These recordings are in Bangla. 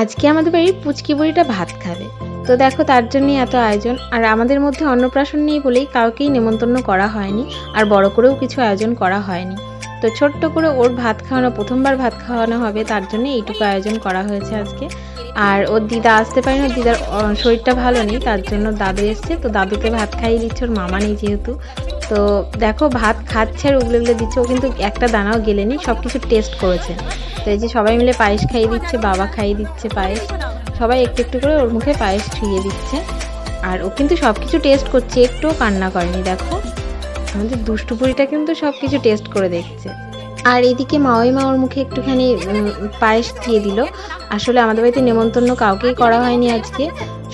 আজকে আমাদের বাড়ির পুচকি বুড়িটা ভাত খাবে। তো দেখো তার জন্যই এত আয়োজন। আর আমাদের মধ্যে অন্নপ্রাশন নেই বলেই কাউকেই নেমন্তন্ন করা হয়নি আর বড় করেও কিছু আয়োজন করা হয়নি। তো ছোট্ট করে ওর ভাত খাওয়ানো, প্রথমবার ভাত খাওয়ানো হবে, তার জন্য এইটুকু আয়োজন করা হয়েছে আজকে। আর ওর দিদা আসতে পারেনি, ওর দিদার শরীরটা ভালো নেই, তার জন্য দাদু এসছে। তো দাদুকে ভাত খাইয়ে দিচ্ছে ওর মামা নেই যেহেতু। তো দেখো ভাত খাচ্ছে আর উগলে উগলে দিচ্ছে, ও কিন্তু একটা দানাও গেলেনি সব কিছু টেস্ট করেছে। তো এই যে সবাই মিলে পায়েস খাইয়ে দিচ্ছে, বাবা খাইয়ে দিচ্ছে পায়েস। সবাই একটু একটু করে ওর মুখে পায়েস ছুঁয়ে দিচ্ছে। আর ও কিন্তু সব কিছু টেস্ট করছে, একটুও কান্না করেনি, দেখো। আমাদের দুষ্টুপুরিটা কিন্তু সব কিছু টেস্ট করে দেখছে। আর এদিকে মাওই মা ওর মুখে একটুখানি পায়েস দিয়ে দিল। আসলে আমাদের বাড়িতে নেমন্তন্ন কাউকেই করা হয়নি আজকে।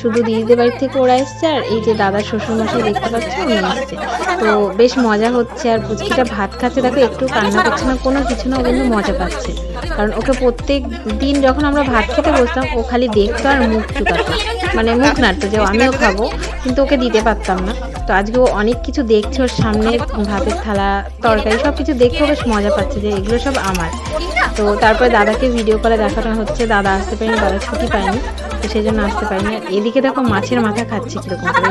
শুধু দিদিদের বাড়ি থেকে ওরা এসছে আর এই যে দাদার শ্বশুরমশাই দেখতে পাচ্ছে, উনি এসছে। তো বেশ মজা হচ্ছে আর পুচকিটা ভাত খাচ্ছে, দেখো একটু কান্না করছে না, কোনো কিছু না কিন্তু মজা পাচ্ছে। কারণ ওকে প্রত্যেক দিন যখন আমরা ভাত খেতে বসতাম, ও খালি দেখতো আর মুখ চুকাতো। মানে মুখ নাড়তো যে আমিও খাব। কিন্তু ওকে দিতে পারতাম না। তো আজকে ও অনেক কিছু দেখছে ওর সামনে, ভাতের থালা, তরকারি সব কিছু দেখে বেশ মজা পাচ্ছে যে, এগুলো সব আমার। তো তারপরে দাদাকে ভিডিও কলে দেখানো হচ্ছে। দাদা আসতে পারিনি দাদা ছুটি পাইনি, তো সেই জন্য আসতে পারিনি। আর এদিকে দেখো মাছের মাথা খাচ্ছে কীরকম করে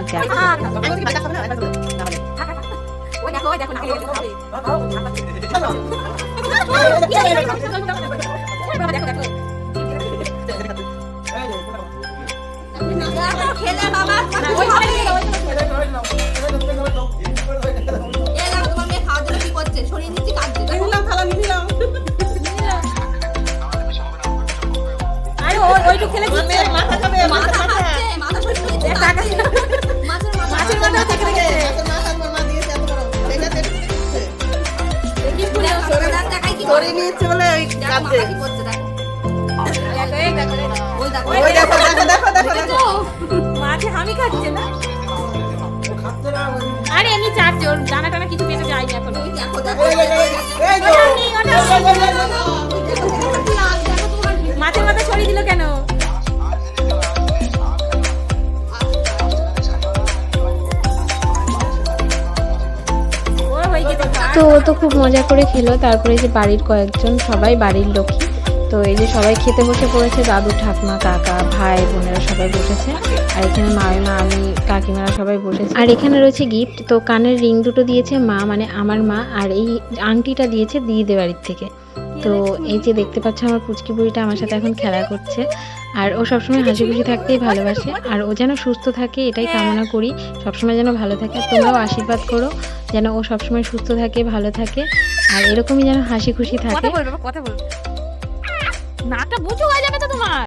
খেলে বাবা দাঁত নিয়ে চলে দেখো দেখো, দেখো। ওই দেখো দেখো। মাছে হামি খাচ্ছে না? আরে এমনি ওর দানা টানা কিছু পেটে যায়নি এখন। ওই। মাছের মাথা ছড়িয়ে দিল কেন? তো ও তো খুব মজা করে খেলো। তারপরে যে বাড়ির কয়েকজন সবাই বাড়ির লোকই। তো এই যে সবাই খেতে বসে পড়েছে, দাদু, ঠাকমা, কাকা, ভাই, বোনেরা সবাই বসেছে। আর এখানে মামিমা আমি, কাকিমারা সবাই বসেছে। আর এখানে রয়েছে গিফট তো কানের রিং দুটো দিয়েছে মা মানে আমার মা, আর এই আংটিটা দিয়েছে দিদি বাড়ির থেকে। তো এই যে দেখতে পাচ্ছ আমার পুচকি বুড়িটা আমার সাথে এখন খেলা করছে। আর ও সবসময় হাসি খুশি থাকতেই ভালোবাসে। আর ও যেন সুস্থ থাকে এটাই কামনা করি। সবসময় যেন ভালো থাকে। তোমরাও আশীর্বাদ করো যেন ও সবসময় সুস্থ থাকে ভালো থাকে। আর এরকমই যেন হাসি খুশি থাকে। কথা বলবে কথা বলবে। নাটা বুঝো যাবে তো তোমার।